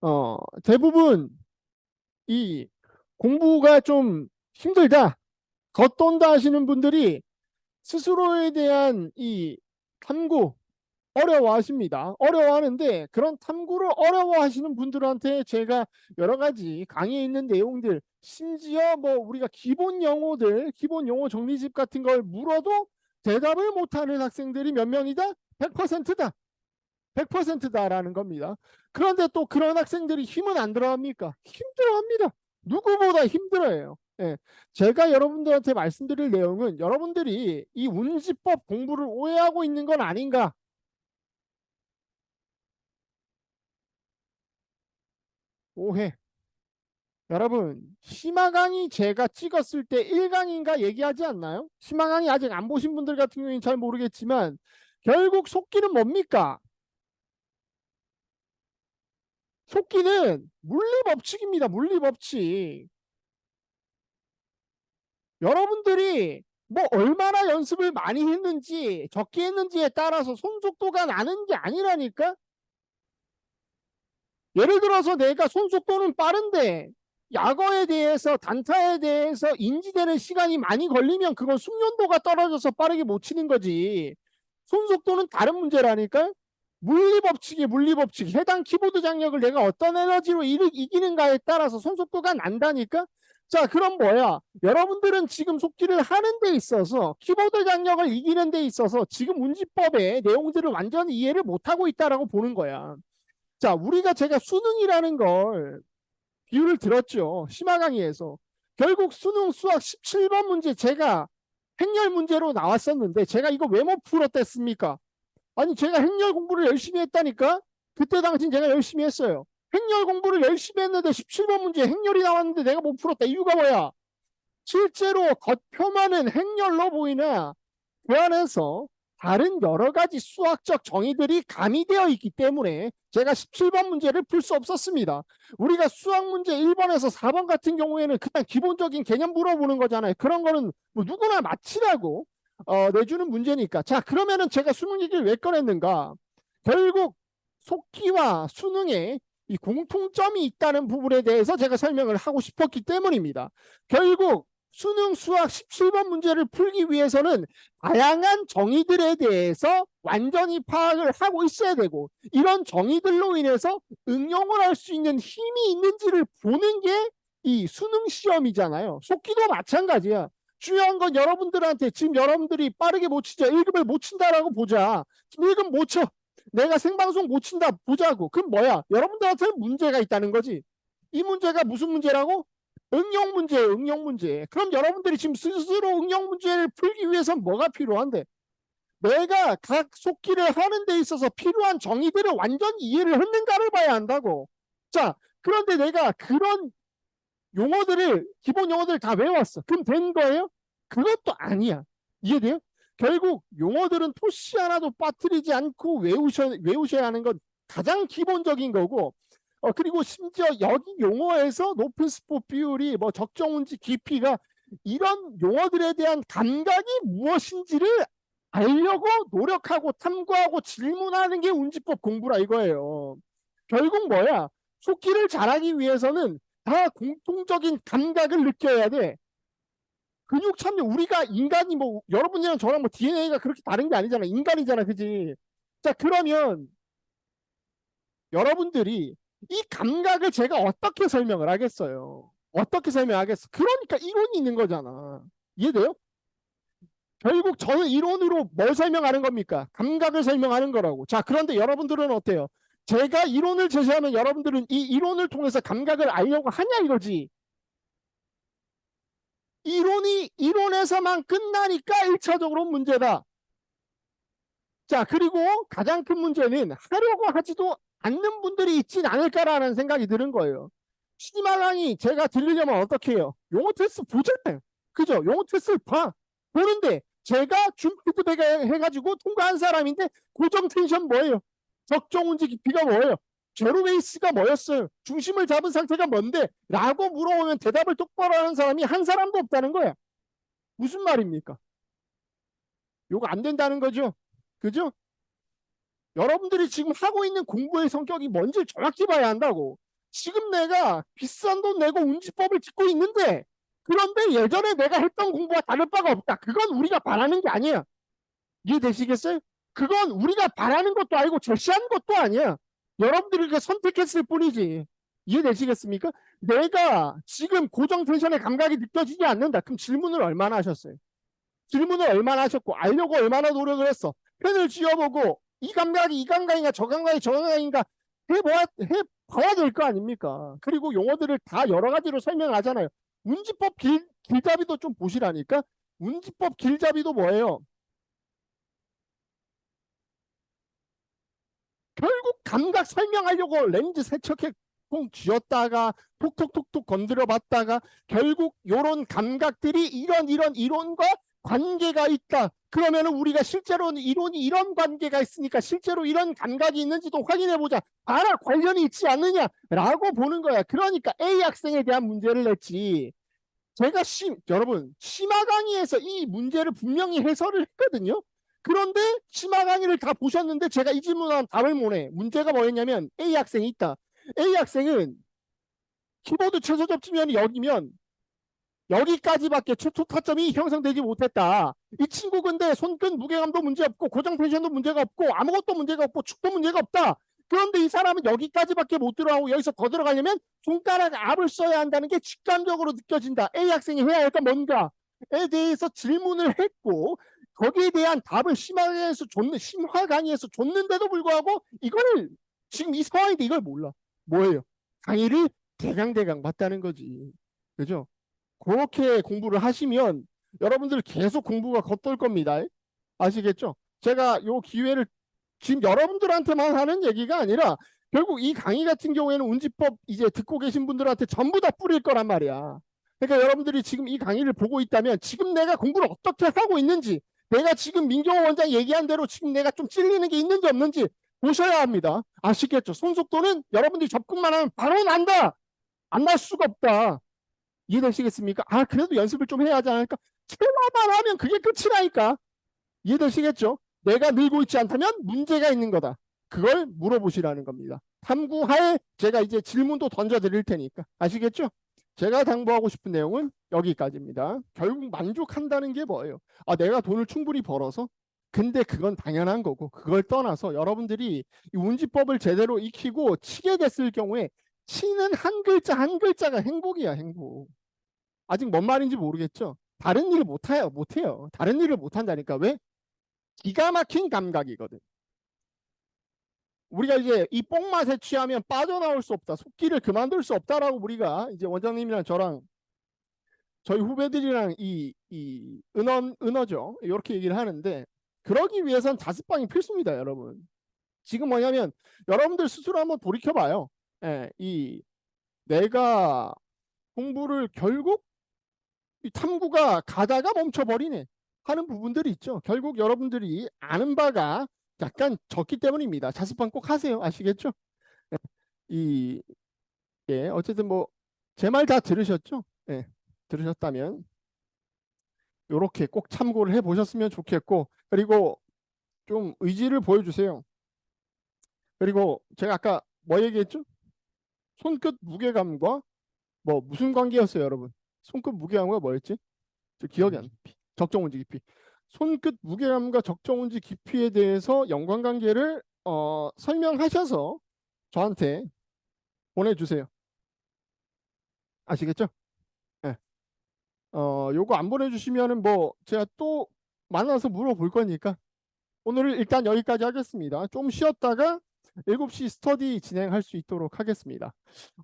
어, 대부분 이 공부가 좀 힘들다, 겉돈다 하시는 분들이 스스로에 대한 이 탐구 어려워하십니다. 어려워하는데 그런 탐구를 어려워하시는 분들한테 제가 여러 가지 강의에 있는 내용들, 심지어 뭐 우리가 기본 용어들, 기본 용어 정리집 같은 걸 물어도 대답을 못하는 학생들이 몇 명이다? 100%다. 100%다라는 겁니다. 그런데 또 그런 학생들이 힘은 안 들어갑니까? 힘들어합니다. 누구보다 힘들어요. 예. 제가 여러분들한테 말씀드릴 내용은 여러분들이 이 운지법 공부를 오해하고 있는 건 아닌가? 오해. 여러분, 심화 강의 제가 찍었을 때 1강인가 얘기하지 않나요? 심화 강의 아직 안 보신 분들 같은 경우는 잘 모르겠지만 결국 속기는 뭡니까? 속기는 물리 법칙입니다. 물리 법칙. 여러분들이 뭐 얼마나 연습을 많이 했는지 적게 했는지에 따라서 손속도가 나는 게 아니라니까. 예를 들어서 내가 손속도는 빠른데 약어에 대해서 단타에 대해서 인지되는 시간이 많이 걸리면 그건 숙련도가 떨어져서 빠르게 못 치는 거지. 손속도는 다른 문제라니까. 물리 법칙이 물리 법칙. 해당 키보드 장력을 내가 어떤 에너지로 이- 이기는가에 따라서 손속도가 난다니까. 자, 그럼 뭐야? 여러분들은 지금 속기를 하는 데 있어서 키보드 장력을 이기는 데 있어서 지금 운지법의 내용들을 완전히 이해를 못하고 있다라고 보는 거야. 자, 우리가 제가 수능이라는 걸 비유를 들었죠. 심화 강의에서. 결국 수능 수학 17번 문제 제가 행렬 문제로 나왔었는데 제가 이거 왜 못 풀었댔습니까? 아니 제가 행렬 공부를 열심히 했다니까? 그때 당시 제가 열심히 했어요. 행렬 공부를 열심히 했는데 17번 문제 행렬이 나왔는데 내가 못 풀었다. 이유가 뭐야? 실제로 겉표만은 행렬로 보이나 그 안에서 다른 여러 가지 수학적 정의들이 가미되어 있기 때문에 제가 17번 문제를 풀 수 없었습니다. 우리가 수학 문제 1번에서 4번 같은 경우에는 그냥 기본적인 개념 물어보는 거잖아요. 그런 거는 뭐 누구나 맞히라고 어, 내주는 문제니까. 자, 그러면은 제가 수능 얘기를 왜 꺼냈는가? 결국 속기와 수능에 이 공통점이 있다는 부분에 대해서 제가 설명을 하고 싶었기 때문입니다. 결국 수능 수학 17번 문제를 풀기 위해서는 다양한 정의들에 대해서 완전히 파악을 하고 있어야 되고 이런 정의들로 인해서 응용을 할 수 있는 힘이 있는지를 보는 게 이 수능 시험이잖아요. 속기도 마찬가지야. 중요한 건 여러분들한테 지금 여러분들이 빠르게 못 치죠. 1급을 못 친다라고 보자. 지금 1급 못 쳐. 내가 생방송 못 친다 보자고. 그럼 뭐야? 여러분들한테는 문제가 있다는 거지. 이 문제가 무슨 문제라고? 응용 문제예요. 응용 문제. 그럼 여러분들이 지금 스스로 응용 문제를 풀기 위해서 뭐가 필요한데? 내가 각 속기를 하는 데 있어서 필요한 정의들을 완전히 이해를 했는가를 봐야 한다고. 자, 그런데 내가 그런 용어들을 기본 용어들을 다 외웠어. 그럼 된 거예요? 그것도 아니야. 이해돼요? 결국 용어들은 토시 하나도 빠뜨리지 않고 외우셔, 외우셔야 하는 건 가장 기본적인 거고 어, 그리고 심지어 여기 용어에서 높은 스포 비율이 뭐 적정운지 깊이가 이런 용어들에 대한 감각이 무엇인지를 알려고 노력하고 탐구하고 질문하는 게 운지법 공부라 이거예요. 결국 뭐야? 속기를 잘하기 위해서는 다 공통적인 감각을 느껴야 돼. 근육 참여 우리가 인간이 뭐 여러분이랑 저랑 뭐 DNA가 그렇게 다른 게 아니잖아. 인간이잖아. 그지? 자, 그러면 여러분들이 이 감각을 제가 어떻게 설명을 하겠어요? 어떻게 설명하겠어? 그러니까 이론이 있는 거잖아. 이해돼요? 결국 저는 이론으로 뭘 설명하는 겁니까? 감각을 설명하는 거라고. 자, 그런데 여러분들은 어때요? 제가 이론을 제시하면 여러분들은 이 이론을 통해서 감각을 알려고 하냐 이거지. 이론이 이론에서만 끝나니까 1차적으로 문제다. 자, 그리고 가장 큰 문제는 하려고 하지도 않는 분들이 있진 않을까라는 생각이 드는 거예요. 시지말랑이 제가 들리려면 어떻게 해요? 용어 테스트 보잖아요. 그죠? 용어 테스트 봐. 보는데 제가 준 피드백 해가지고 통과한 사람인데 고정 텐션 뭐예요? 적정 운지 깊이가 뭐예요? 제로 베이스가 뭐였어요? 중심을 잡은 상태가 뭔데? 라고 물어보면 대답을 똑바로 하는 사람이 한 사람도 없다는 거야. 무슨 말입니까? 요거 안 된다는 거죠. 그죠? 여러분들이 지금 하고 있는 공부의 성격이 뭔지 정확히 봐야 한다고. 지금 내가 비싼 돈 내고 운지법을 듣고 있는데 그런데 예전에 내가 했던 공부와 다를 바가 없다. 그건 우리가 바라는 게 아니야. 이해되시겠어요? 그건 우리가 바라는 것도 아니고 제시하는 것도 아니야. 여러분들이 그 선택했을 뿐이지. 이해되시겠습니까? 내가 지금 고정 텐션의 감각이 느껴지지 않는다. 그럼 질문을 얼마나 하셨어요? 질문을 얼마나 하셨고 알려고 얼마나 노력을 했어? 펜을 쥐어보고 이 감각이 이 감각인가 저 감각이 저 감각인가 해봐야 해봐야 될 거 아닙니까? 그리고 용어들을 다 여러 가지로 설명하잖아요. 운지법 길 길잡이도 좀 보시라니까. 운지법 길잡이도 뭐예요? 결국 감각 설명하려고 렌즈 세척해 통 쥐었다가 톡톡톡톡 건드려 봤다가 결국 요런 감각들이 이런 이런 이론과 관계가 있다. 그러면은 우리가 실제로는 이론이 이런 관계가 있으니까 실제로 이런 감각이 있는지도 확인해 보자. 알아 관련이 있지 않느냐라고 보는 거야. 그러니까 A 학생에 대한 문제를 냈지. 제가 심 여러분 심화 강의에서 이 문제를 분명히 해설을 했거든요. 그런데 심화 강의를 다 보셨는데 제가 이 질문한 답을 못해. 문제가 뭐였냐면 A 학생이 있다. A 학생은 키보드 최소 접지면이 여기면 여기까지밖에 최초 타점이 형성되지 못했다. 이 친구 근데 손끝 무게감도 문제 없고 고정 텐션도 문제가 없고 아무것도 문제가 없고 축도 문제가 없다. 그런데 이 사람은 여기까지밖에 못 들어가고 여기서 더 들어가려면 손가락 앞을 써야 한다는 게 직감적으로 느껴진다. A 학생이 해야 할 건 뭔가 에 대해서 질문을 했고 거기에 대한 답을 심화강의에서 줬는 심화 강의에서 줬는데도 불구하고 이거를 지금 이 상황인데 이걸 몰라. 뭐예요? 강의를 대강대강 봤다는 거지. 그죠? 그렇게 공부를 하시면 여러분들 계속 공부가 겉돌 겁니다. 아시겠죠? 제가 요 기회를 지금 여러분들한테만 하는 얘기가 아니라 결국 이 강의 같은 경우에는 운지법 이제 듣고 계신 분들한테 전부 다 뿌릴 거란 말이야. 그러니까 여러분들이 지금 이 강의를 보고 있다면 지금 내가 공부를 어떻게 하고 있는지 내가 지금 민경호 원장 얘기한 대로 지금 내가 좀 찔리는 게 있는지 없는지 보셔야 합니다. 아시겠죠? 손속도는 여러분들이 접근만 하면 바로 난다. 안 날 수가 없다. 이해되시겠습니까? 아 그래도 연습을 좀 해야 하지 않을까? 체화만 하면 그게 끝이라니까. 이해되시겠죠? 내가 늘고 있지 않다면 문제가 있는 거다. 그걸 물어보시라는 겁니다. 탐구하에 제가 이제 질문도 던져 드릴 테니까. 아시겠죠? 제가 당부하고 싶은 내용은 여기까지입니다. 결국 만족한다는 게 뭐예요? 아, 내가 돈을 충분히 벌어서 근데 그건 당연한 거고 그걸 떠나서 여러분들이 이 운지법을 제대로 익히고 치게 됐을 경우에 치는 한 글자 한 글자가 행복이야 행복. 아직 뭔 말인지 모르겠죠? 다른 일을 못해요 못해요. 다른 일을 못한다니까 왜? 기가 막힌 감각이거든. 우리가 이제 이 뽕맛에 취하면 빠져나올 수 없다. 속기를 그만둘 수 없다라고 우리가 이제 원장님이랑 저랑 저희 후배들이랑 이, 이 은원, 은어죠. 이렇게 얘기를 하는데 그러기 위해선 자습방이 필수입니다, 여러분. 지금 뭐냐면 여러분들 스스로 한번 돌이켜 봐요. 예, 이 내가 공부를 결국 이 탐구가 가다가 멈춰버리네 하는 부분들이 있죠. 결국 여러분들이 아는 바가 약간 적기 때문입니다. 자습방 꼭 하세요. 아시겠죠? 예, 이, 예, 어쨌든 뭐, 제 말 다 들으셨죠? 예, 들으셨다면, 요렇게 꼭 참고를 해 보셨으면 좋겠고, 그리고 좀 의지를 보여주세요. 그리고 제가 아까 뭐 얘기했죠? 손끝 무게감과 뭐 무슨 관계였어요, 여러분? 손끝 무게감과 뭐였지? 저 기억이 안 나. 적정 깊이. 손끝 무게감과 적정 운지 깊이에 대해서 연관관계를 어, 설명하셔서 저한테 보내주세요. 아시겠죠? 네. 어, 요거 안 보내주시면은 뭐 제가 또 만나서 물어볼 거니까 오늘은 일단 여기까지 하겠습니다. 좀 쉬었다가 7시 스터디 진행할 수 있도록 하겠습니다.